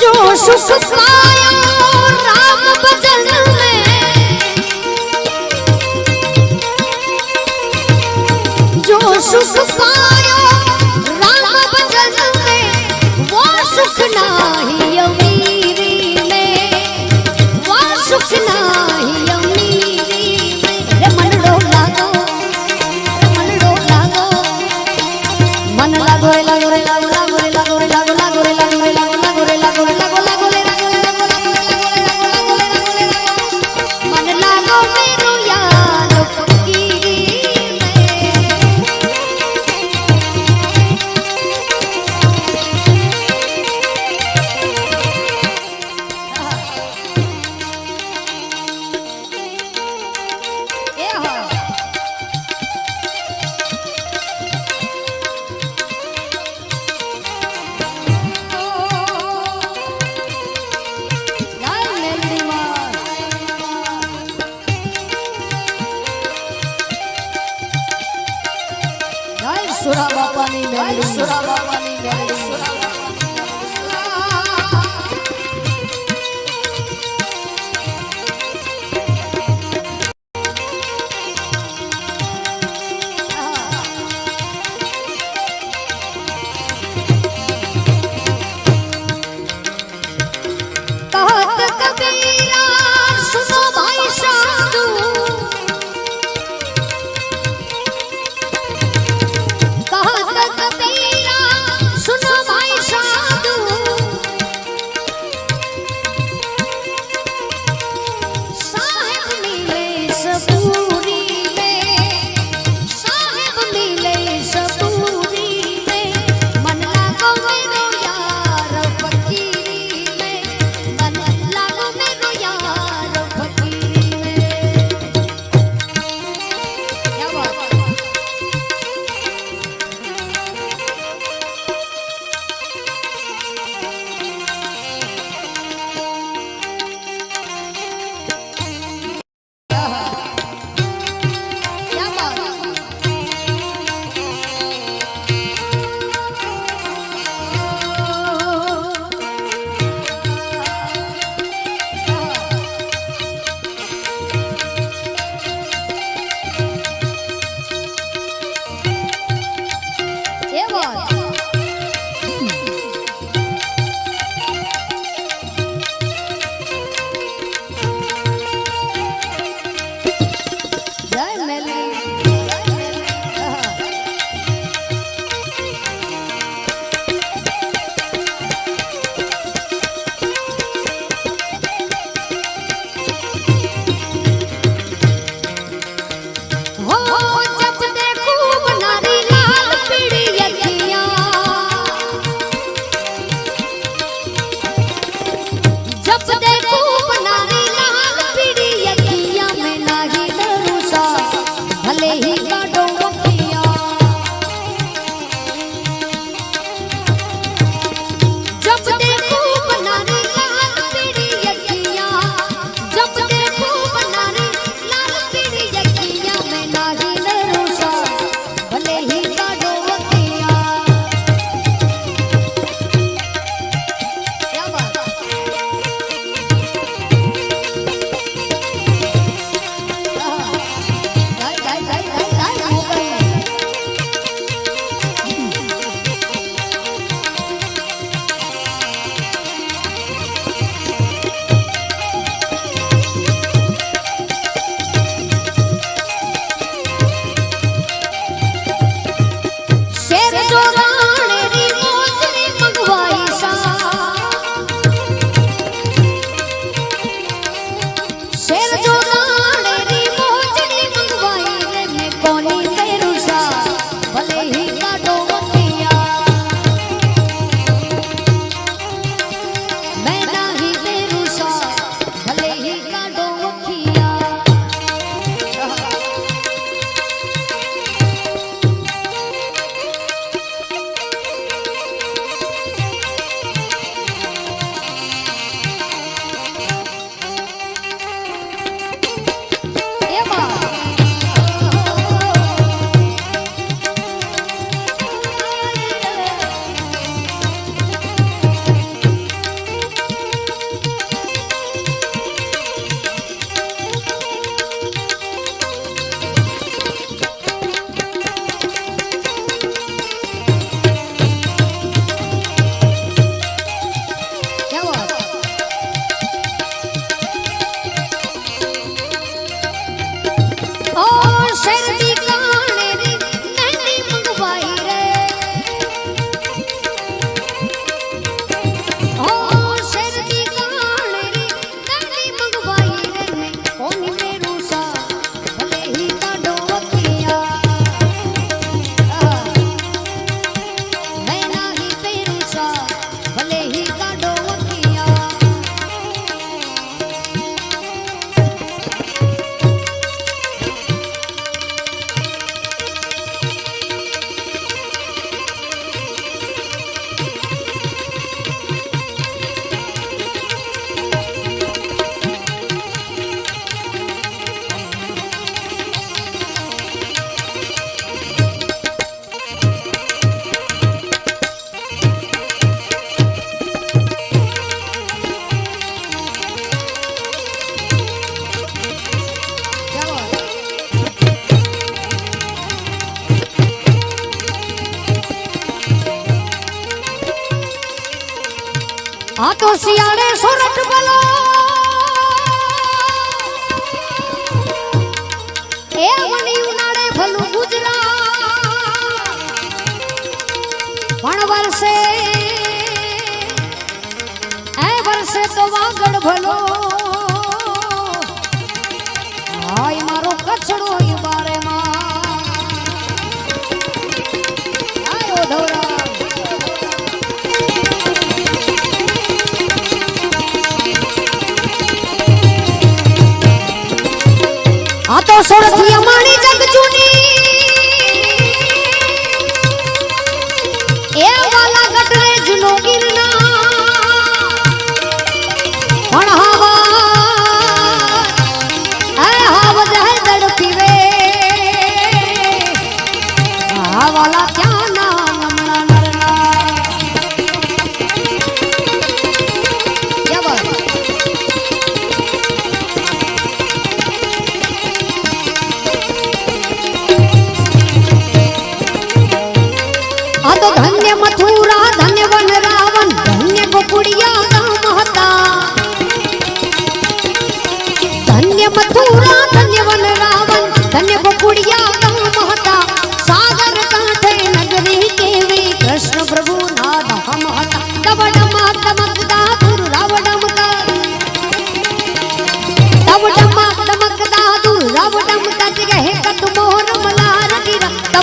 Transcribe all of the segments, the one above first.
जो सुख पायो राम भजन में जो सुख पायो राम भजन में वो सुख नाही अमीरी में वो सुख नाही अमीरी में रे मनडो लागो रे मनडो लागो मन लागो रे लागो रे लागो लागो रे लागो તો શિયાળે સુરત બોલો. એ વળી ઉનાળે ભલું ગુજરાત. પણ વર્ષે એ વર્ષે તો વાગડ ભલો. সরজিয়া মানে આ તો ધન્ય મથું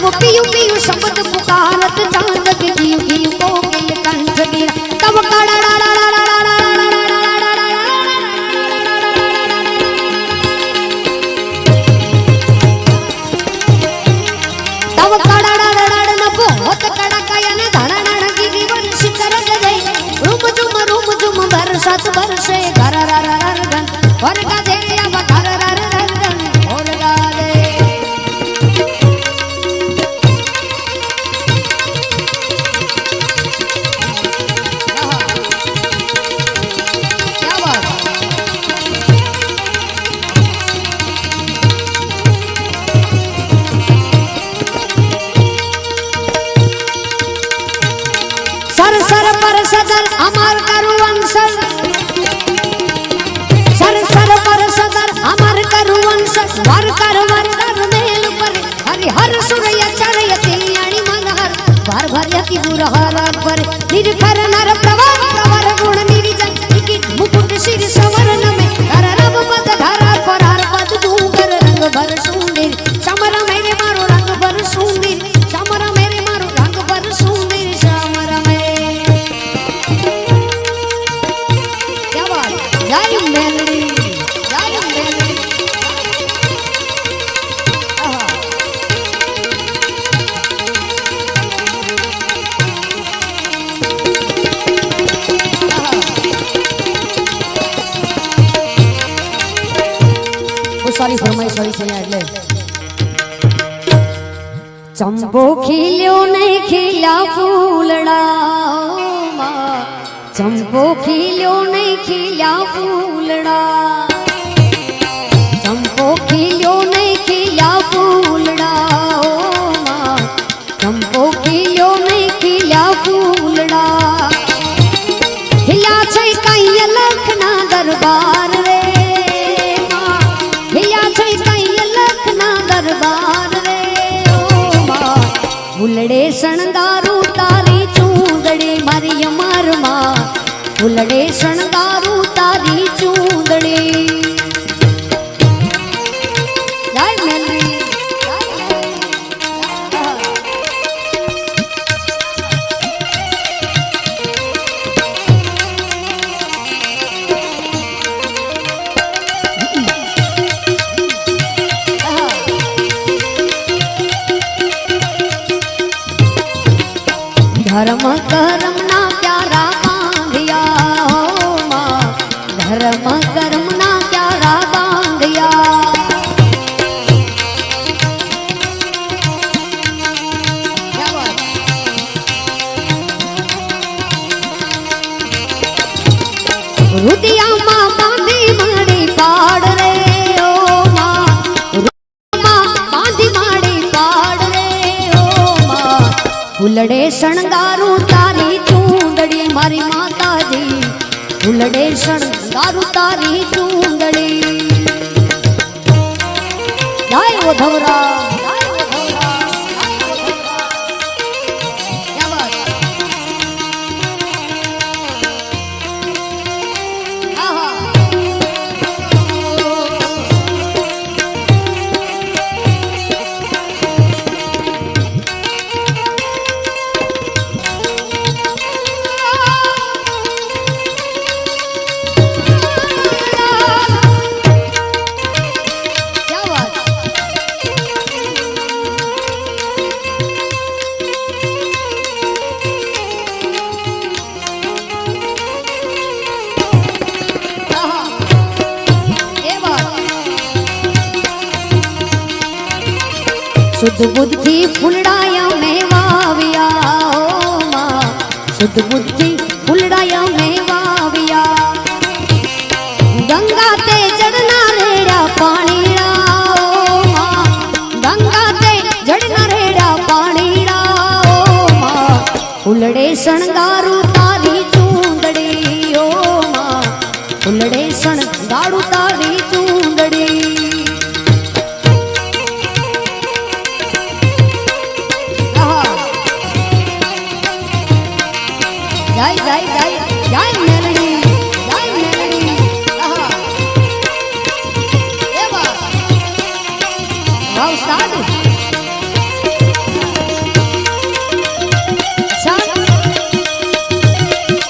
ಯುಪಿ ಯುಪಿ ಸಂಪತ್ತು ಪುಕಾರತ વારકાર વારકાર મહેલ પર હરિહર, સુરય ચરયતી અણી મનહર ભર ભર્યતી દુરહર પર. નિર્ખર નર જંબો ખીલ્યો ને ખીલા ફૂલડા. જંબો ખીલ્યો ને ખીલા ફૂલડા. ફૂલડે શણગારું તારી ચૂંદડી મારી અમારમાં. ફૂલડે શણગારું તારી ચૂંદડી. શણગારું શુદ્ધ બુદ્ધિ ફૂલડાયા મેં વાવ્યા ઓ માં. શુદ્ધ બુદ્ધિ ફૂલડાયા મેં વાવ્યા ગંગા તે જડના રેડા પાણી ગંગા તે જડના રેડા પાણી ફૂલડે શણગારું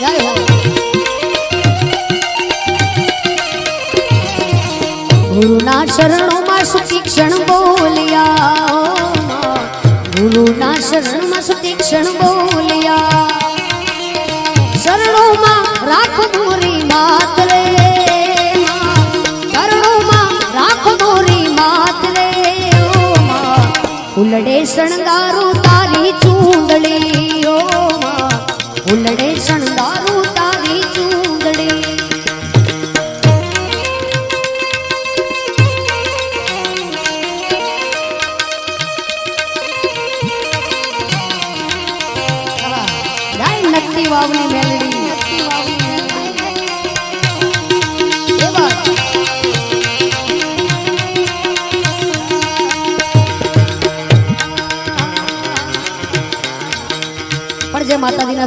જય હો ગુરુના શરણોમાં સુખી ક્ષણ બોલ્યા. ગુરુના શરણમાં સુખી ક્ષણ બોલ્યા. શરણોમાં રાખો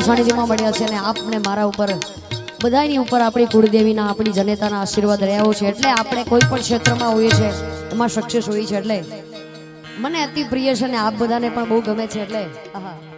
માતાજીના મળ્યા છે ને આપને મારા ઉપર, બધાની ઉપર આપણી કુળદેવીના, આપણી જનેતાના આશીર્વાદ રહ્યા છે. એટલે આપણે કોઈ પણ ક્ષેત્રમાં હોઈએ છે એમાં સક્સેસ હોઈએ છે. એટલે મને અતિ પ્રિય છે અને આપ બધાને પણ બહુ ગમે છે. એટલે, આહા.